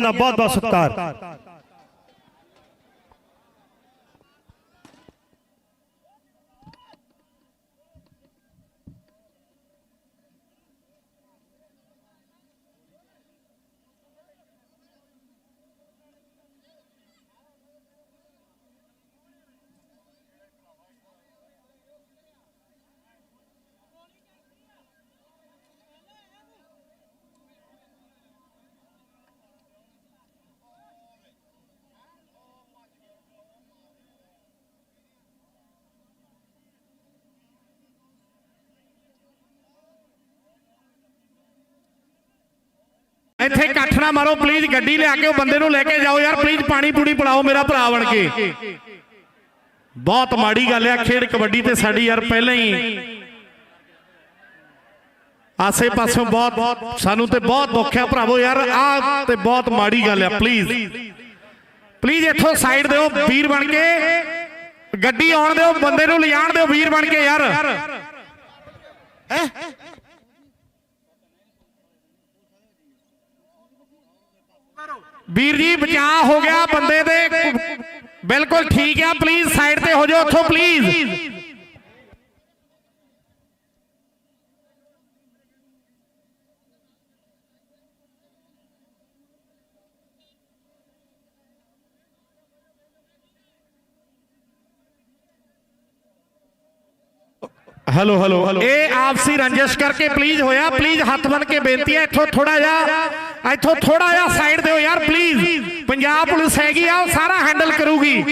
ना बहुत बहुत सत्कार ਇੱਥੇ ਇਕੱਠ ਨਾ ਮਾਰੋ ਪਲੀਜ਼ ਗੱਡੀ ਲਿਆ ਕੇ ਉਹ ਬੰਦੇ ਨੂੰ ਲੈ ਕੇ ਜਾਓ ਯਾਰ ਪਲੀਜ਼ ਪਾਣੀ ਪੂੜੀ ਪਿਲਾਓ ਮੇਰਾ ਭਰਾ ਬਣ ਕੇ। ਬਹੁਤ ਮਾੜੀ ਗੱਲ ਆ ਖੇਡ ਕਬੱਡੀ ਤੇ ਸਾਡੀ ਯਾਰ ਪਹਿਲਾਂ ਹੀ। ਆਸੇ ਪਾਸੋਂ ਬਹੁਤ, ਸਾਨੂੰ ਤੇ ਬਹੁਤ ਦੁੱਖ ਆ ਭਰਾਵੋ ਯਾਰ ਆ ਤੇ ਬਹੁਤ ਮਾੜੀ ਗੱਲ ਆ ਪਲੀਜ਼ ਪਲੀਜ਼ ਇੱਥੋਂ ਸਾਈਡ ਦਿਓ, ਵੀਰ ਬਣ ਕੇ। ਗੱਡੀ ਆਉਣ ਦਿਓ, ਬੰਦੇ ਨੂੰ ਲਿਜਾਣ ਦਿਓ, ਵੀਰ ਬਣ ਕੇ ਯਾਰ। ਵੀਰ ਜੀ ਬਚਾਅ ਹੋ ਗਿਆ ਬੰਦੇ ਦੇ ਬਿਲਕੁਲ ਠੀਕ ਆ ਪਲੀਜ਼ ਸਾਈਡ ਤੇ ਹੋ ਜਾਓ ਉੱਥੋਂ ਪਲੀਜ਼ ਹੈਲੋ ਹੈਲੋ ਹੈਲੋ ਇਹ ਆਪਸੀ ਰੰਜਿਸ਼ ਕਰਕੇ ਪਲੀਜ਼ ਹੋਇਆ ਪਲੀਜ਼ ਹੱਥ ਬਨ ਕੇ ਬੇਨਤੀ ਹੈ ਇੱਥੋਂ ਥੋੜਾ ਜਿਹਾ ਇੱਥੋਂ ਥੋੜਾ ਜਿਹਾ ਸਾਈਡ ਦਿਓ ਯਾਰ ਪਲੀਜ਼ ਪੰਜਾਬ ਪੁਲਿਸ ਹੈਗੀ ਆ, ਉਹ ਸਾਰਾ ਹੈਂਡਲ ਕਰੂਗੀ।